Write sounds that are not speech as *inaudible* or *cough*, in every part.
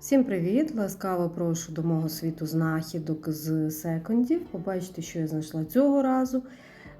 Всім привіт! Ласкаво прошу до мого світу знахідок з секондів. Побачите, що я знайшла цього разу.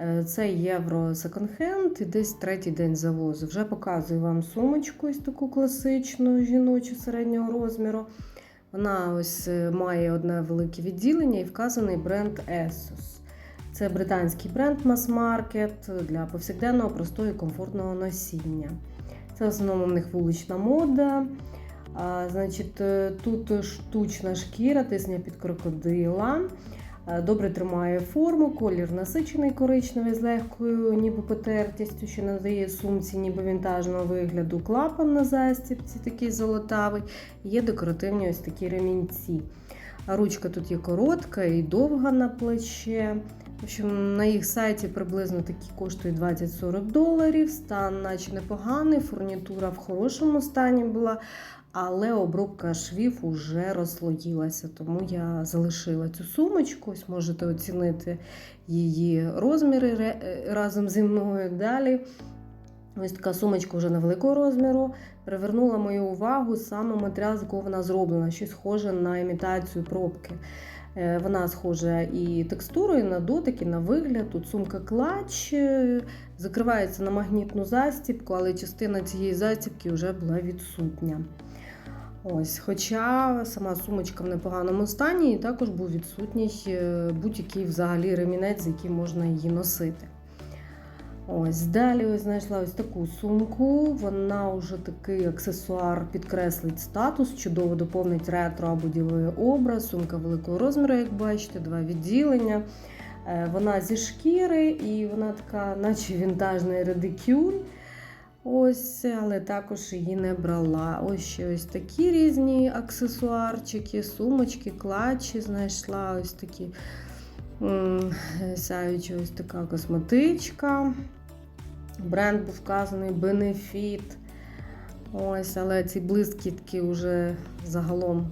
Е, Це євро секонд-хенд і десь третій день завозу. Вже показую вам сумочку ось таку класичну жіночу середнього розміру. Вона ось е, має одне велике відділення і вказаний бренд Essos. Це британський бренд мас-маркет для повсякденного, простого і комфортного носіння. Це в основному в них вулична мода. Значить, е, тут штучна шкіра, тисня під крокодила. Е, Добре тримає форму, колір насичений коричневий з легкою, ніби потертістю, що надає сумці, ніби вінтажного вигляду. Клапан на застібці, такий золотавий. Є декоративні ось такі ремінці. Ручка тут є коротка і довга на плече. В общем, на їх сайті приблизно такі коштують 20-40 доларів. Стан, наче непоганий, фурнітура в хорошому стані була, але обробка швів уже розслоїлася, тому я залишила цю сумочку. Ось можете оцінити її розміри разом зі мною далі. Ось така сумочка вже невеликого розміру. Привернула мою увагу саме матеріал, з якого вона зроблена, щось схоже на імітацію пробки. Е, Вона схожа і текстурою, на дотик, і на вигляд. Тут сумка клач, е, закривається на магнітну застібку, але частина цієї застібки вже була відсутня. Ось, Хоча сама сумочка в непоганому стані, і також був відсутній е, будь-який взагалі ремінець, з яким можна її носити. Ось далі ось знайшла ось таку сумку. Вона вже такий аксесуар підкреслить статус, чудово доповнить ретро або діловий образ. Сумка великого розміру, як бачите, два відділення. Е, Вона зі шкіри і вона така, наче вінтажний редикюль. Ось, але також її не брала. Ось ще ось такі різні аксесуарчики, сумочки, клатчі знайшла. Ось такі сяюча ось така косметичка. Бренд був вказаний Benefit. Ось, але ці блискітки вже загалом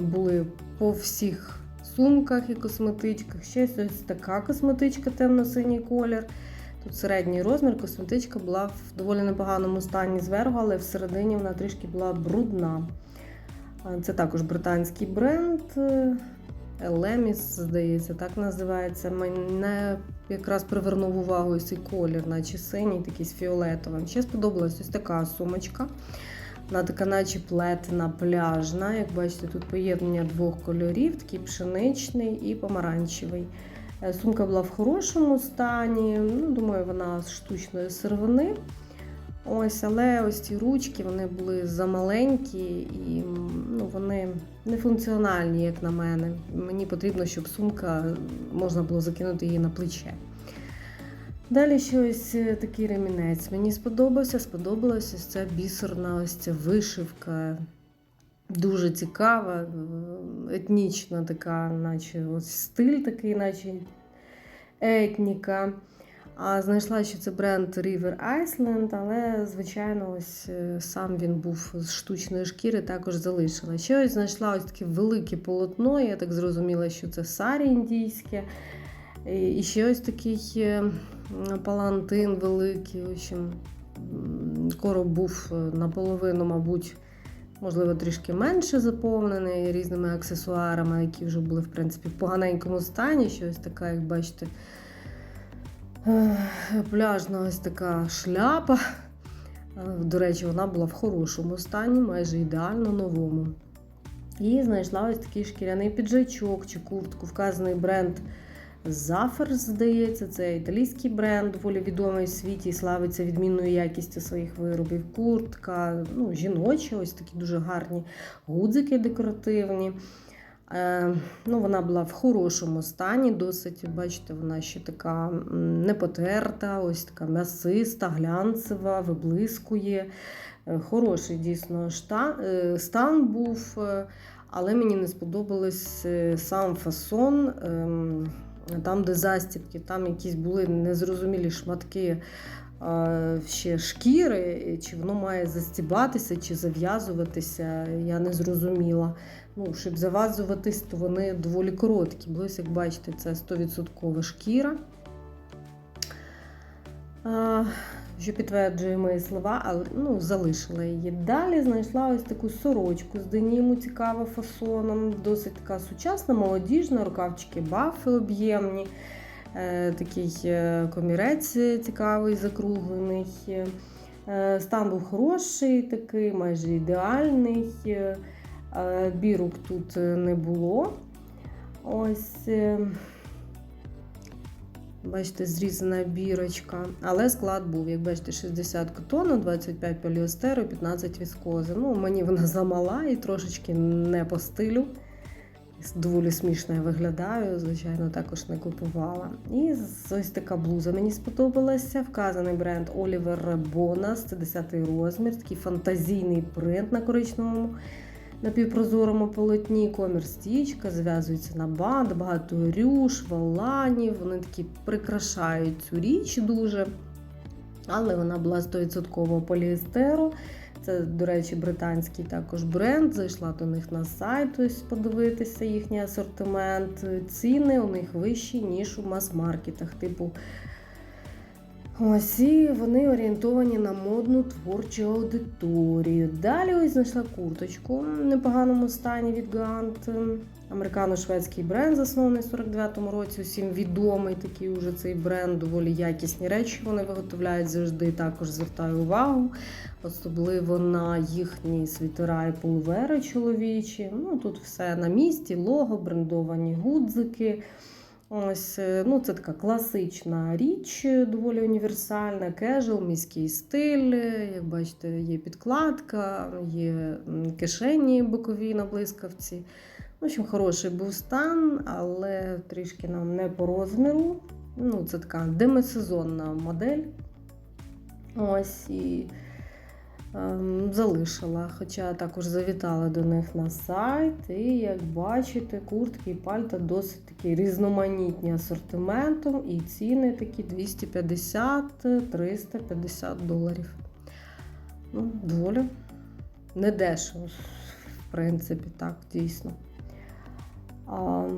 були по всіх сумках і косметичках. Ще ось така косметичка, темно-синій колір. Тут середній розмір, косметичка була в доволі непоганому стані зверху, але всередині вона трішки була брудна. Це також британський бренд. Елеміс, здається, так називається. Мене якраз привернув увагу цей колір, наче синій, такий з фіолетовим. Ще сподобалась ось така сумочка. Вона така, наче плетена, пляжна. Як бачите, тут поєднання двох кольорів, такий пшеничний і помаранчевий. Е, Сумка була в хорошому стані. Ну, думаю, вона з штучної сировини. Ось, але ось ці ручки вони були замаленькі і ну, вони не функціональні, як на мене. Мені потрібно, щоб сумка можна було закинути її на плече. Далі ще ось е, такий ремінець. Мені сподобався, сподобалася ця бісерна ось ця вишивка. Дуже цікава, е, етнічна така, наче ось стиль такий, наче етніка. Знайшла, що це бренд River Iceland, але, звичайно, ось е, сам він був з штучної шкіри, також залишила. Ще ось знайшла ось таке велике полотно, я так зрозуміла, що це сарі індійське. І ще ось такий е, палантин великий. В общем, короб був е, наполовину, мабуть, можливо, трішки менше заповнений різними аксесуарами, які вже були, в принципі, в поганенькому стані. Що ось така, як бачите, пляжна ось така шляпа. Е, До речі, вона була в хорошому стані, майже ідеально новому. І знайшла ось такий шкіряний піджачок чи куртку, вказаний бренд Зафер, здається, це італійський бренд, доволі відомий в світі і славиться відмінною якістю своїх виробів. Куртка, ну, жіноча, ось такі дуже гарні гудзики декоративні. Е, ну, вона була в хорошому стані, досить, бачите, вона ще така м, не потерта, ось така м'ясиста, глянцева, виблискує. Е, Хороший дійсно е, стан був, але мені не сподобалось сам фасон. ем, Там, де застібки, там якісь були незрозумілі шматки ще шкіри, чи воно має застібатися чи зав'язуватися, я не зрозуміла. Ну, щоб зав'язуватись, то вони доволі короткі. Бо ось, як бачите, це 100% шкіра. Що підтверджує мої слова, але ну, залишила її. Далі знайшла ось таку сорочку з деніму, цікава фасоном, досить така сучасна, молодіжна, рукавчики бафи об'ємні. Е, Такий е, комірець цікавий, закруглений. Е, Стан був хороший, такий, майже ідеальний. Бірок тут не було. Ось. Бачите, зрізана бірочка. Але склад був, як бачите, 60 котону, 25 поліестеру, 15 віскози. Ну, мені вона замала і трошечки не по стилю. Доволі смішно я виглядаю, звичайно, також не купувала. І ось така блуза мені сподобалася. Вказаний бренд Oliver Bonas, це 10 розмір, такий фантазійний принт на коричневому напівпрозорому полотні, комір стічка, зв'язується на банд, багато рюш, воланів. Вони такі прикрашають цю річ дуже. Але вона була 100% поліестеру. Це, до речі, британський також бренд. Зайшла до них на сайт, ось подивитися їхній асортимент. Ціни у них вищі, ніж у мас-маркетах. Типу Ось і вони орієнтовані на модну творчу аудиторію. Далі ось знайшла курточку в непоганому стані від Гант. Американо-шведський бренд, заснований в 49-му році. Усім відомий такий уже цей бренд, доволі якісні речі вони виготовляють завжди. Також звертаю увагу, особливо на їхні світера і пулвери чоловічі. Ну тут все на місці, лого, брендовані гудзики. Ось, е, ну, Це така класична річ, доволі універсальна, кежуал, міський стиль. Як бачите, є підкладка, є кишені бокові на блискавці. В общем, хороший був стан, але трішки нам не по розміру. Ну, Це така демисезонна модель. Ось і ем, залишила, хоча також завітала до них на сайт. І як бачите, куртки і пальта досить такі різноманітні асортиментом, і ціни такі 250-350 доларів. Ну, доволі недешево, в принципі, так, дійсно. А,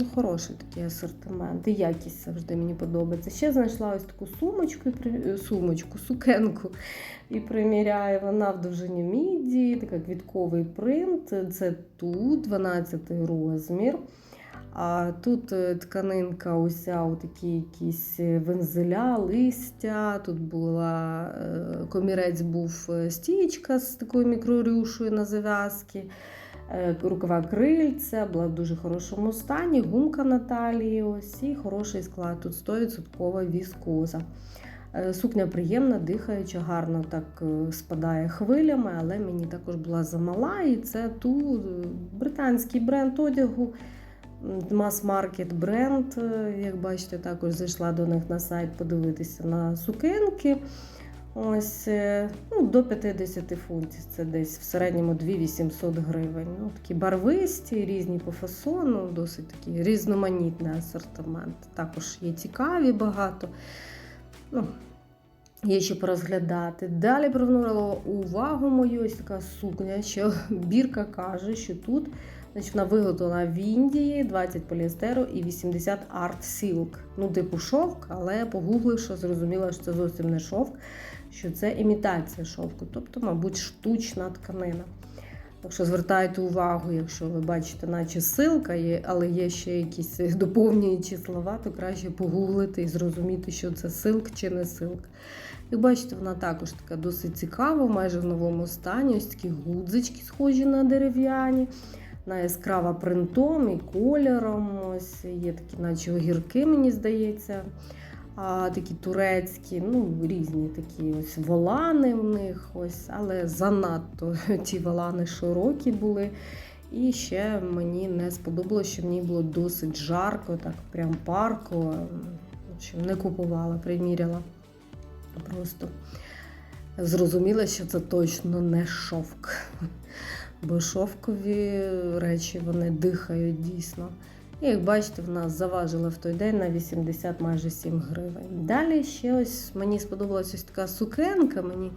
Ну, хороший такий асортимент. І якість завжди мені подобається. Ще знайшла ось таку сумочку, і сумочку, сукенку і приміряю. Вона в довжині міді, така квітковий принт. Це тут 12 розмір. А тут е, тканинка уся у такі якісь вензеля, листя. Тут була е, комірець був е, стічка з такою мікрорюшою на зав'язки. Е, Рукава крильця, була в дуже хорошому стані, гумка на талії, ось і хороший склад. Тут 100% віскоза. Е, Сукня приємна, дихаюча, гарно так е, спадає хвилями, але мені також була замала. І це ту е, британський бренд одягу, мас-маркет бренд. Е, Як бачите, також зайшла до них на сайт подивитися на сукенки. Ось е, ну, до 50 фунтів. Це десь в середньому 2800 гривень. Ну, такі барвисті, різні по фасону, досить такий різноманітний асортимент. Також є цікаві багато. Ну, Є що порозглядати. Далі привернула увагу мою ось така сукня, що *laughs* бірка каже, що тут значить, вона виготовлена в Індії 20 поліестеру і 80 арт сілк. Ну, типу шовк, але погугливши, зрозуміла, що це зовсім не шовк, що це імітація шовку, тобто, мабуть, штучна тканина. Так що звертайте увагу, якщо ви бачите, наче силка є, але є ще якісь *laughs* доповнюючі слова, то краще погуглити і зрозуміти, що це силк чи не силк. Як бачите, вона також така досить цікава, майже в новому стані. Ось такі гудзички, схожі на дерев'яні. Вона яскрава принтом і кольором. Ось є такі, наче огірки, мені здається. А, такі турецькі, ну, різні такі ось волани в них, ось, але занадто *laughs* ті волани широкі були. І ще мені не сподобалося, що в ній було досить жарко, так прям парко. Не купувала, приміряла. Просто зрозуміла, що це точно не шовк. Бо шовкові речі вони дихають дійсно. І як бачите, вона заважила в той день на 80 майже 7 гривень. Далі ще ось мені сподобалась ось така сукенка. Мені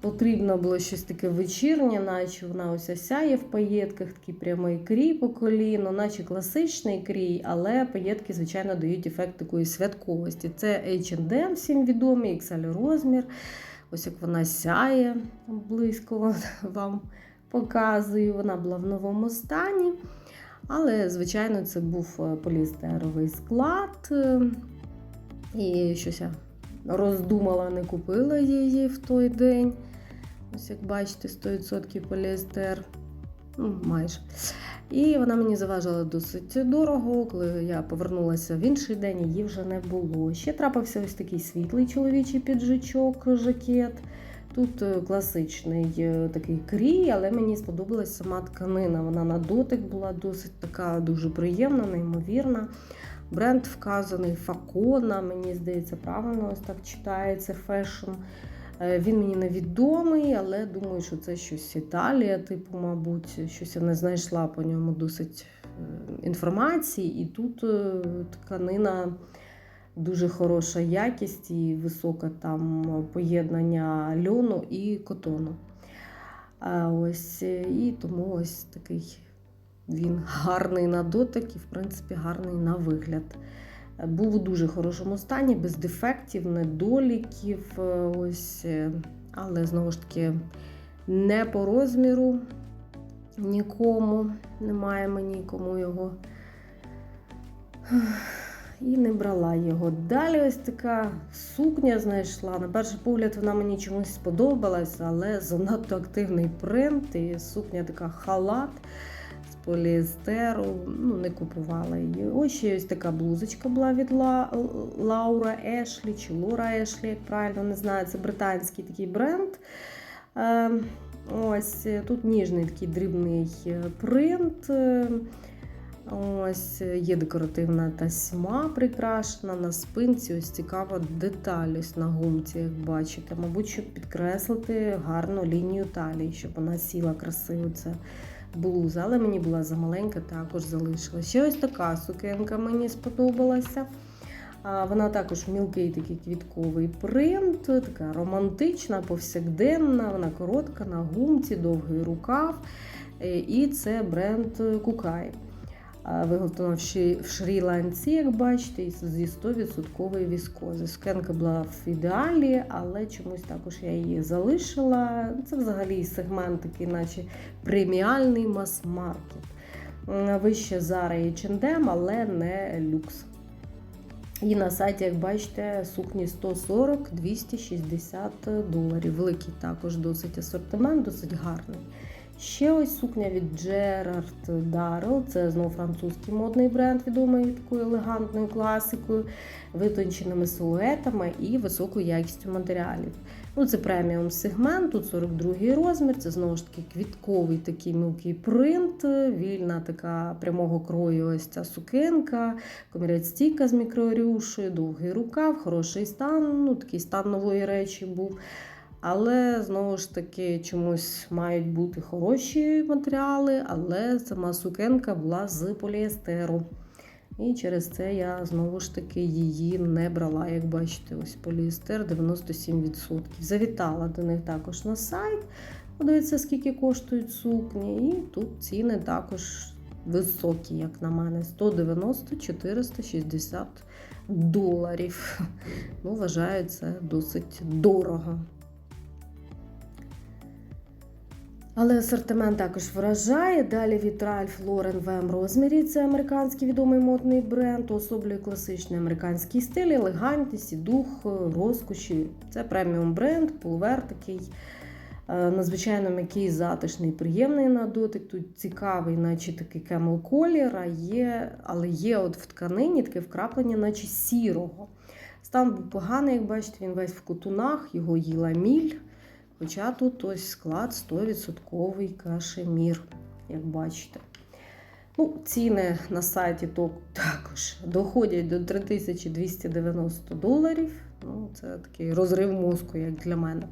Потрібно було щось таке вечірнє, наче вона ось сяє в паєтках, такий прямий крій по коліну, наче класичний крій, але паєтки, звичайно, дають ефект такої святковості. Це H&M, всім відомий, XL розмір. Ось як вона сяє близько *laughs* вам показую. Вона була в новому стані. Але, звичайно, це був е, поліестеровий склад. е, І щось я роздумала, не купила її в той день. Ось як бачите, 100% поліестер. Ну, майже. І вона мені заважила досить дорого. Коли я повернулася в інший день, її вже не було. Ще трапився ось такий світлий чоловічий піджачок, жакет. Тут е, класичний е, такий крій, але мені сподобалась сама тканина. Вона на дотик була досить така дуже приємна, неймовірна. Бренд вказаний Факона, мені здається, правильно ось так читається фешн. Е, Він мені невідомий, але думаю, що це щось Італія, типу, мабуть, щось я не знайшла по ньому досить інформації. І тут тканина дуже хороша якість і високе там поєднання льону і котону. А ось, е, і тому ось такий він гарний на дотик і, в принципі, гарний на вигляд. Був у дуже хорошому стані, без дефектів, недоліків. е, Ось, е, але знову ж таки не по розміру нікому. Немає мені кому його. І не брала його. Далі ось така сукня знайшла. На перший погляд вона мені чомусь сподобалась, але занадто активний принт і сукня така халат з поліестеру. Ну, не купувала її. Ось ще ось така блузочка була від Ла... Лаура Ешлі чи Лора Ешлі, як правильно не знаю. Це британський такий бренд. Е, Ось тут ніжний такий дрібний е, принт. Е, Ось є декоративна тасьма прикрашена на спинці. Ось цікава деталь ось на гумці, як бачите. Мабуть, щоб підкреслити гарну лінію талії, щоб вона сіла красиво. Це блуза. Але мені була замаленька, також залишила. Ще ось така сукенка мені сподобалася. Вона також мілкий такий квітковий принт, така романтична, повсякденна, вона коротка на гумці, довгий рукав. Е, І це бренд Кукай. А, Виготовлена в Шрі- в Шрі-Ланці, як бачите, зі 100% віскози. Скенка була в ідеалі, але чомусь також я її залишила. Це взагалі сегмент такий, наче преміальний мас-маркет. Вище Zara і H&M, але не люкс. І на сайті, як бачите, сукні 140-260 доларів. Великий також досить асортимент, досить гарний. Ще ось сукня від Gerard Darrell, це знову французький модний бренд, відомий такою елегантною класикою, витонченими силуетами і високою якістю матеріалів. Ну, Це преміум сегмент, тут 42 розмір, це знову ж таки квітковий такий мілкий принт, вільна така прямого крою ось ця сукенка, комірець стійка з мікрорюшею, довгий рукав, хороший стан, ну такий стан нової речі був. Але знову ж таки чомусь мають бути хороші матеріали, але сама сукенка була з поліестеру. І через це я знову ж таки її не брала. Як бачите, ось поліестер 97%. Завітала до них також на сайт. Подивіться, скільки коштують сукні. І тут ціни також високі, як на мене. 190-460 доларів. Ну, вважаю, це досить дорого. Але асортимент також вражає. Далі від Ralph Lauren в розмірі. Це американський відомий модний бренд, особлює класичний американський стиль, елегантність дух розкоші. Це преміум бренд, пулвер такий е, надзвичайно м'який, затишний, приємний на дотик. Тут цікавий, наче такий кемел колір, а є, але є от в тканині таке вкраплення, наче сірого. Стан був поганий, як бачите, він весь в кутунах, його їла міль. Хоча тут ось склад 100% кашемір, як бачите. Ну, Ціни на сайті також доходять до 3290 доларів. Ну, Це такий розрив мозку, як для мене.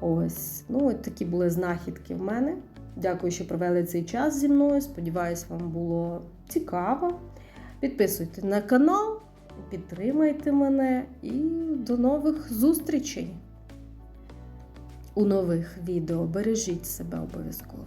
Ось, ну, от такі були знахідки в мене. Дякую, що провели цей час зі мною. Сподіваюсь, вам було цікаво. Підписуйтесь на канал, підтримайте мене і до нових зустрічей! У нових відео. Бережіть себе обов'язково.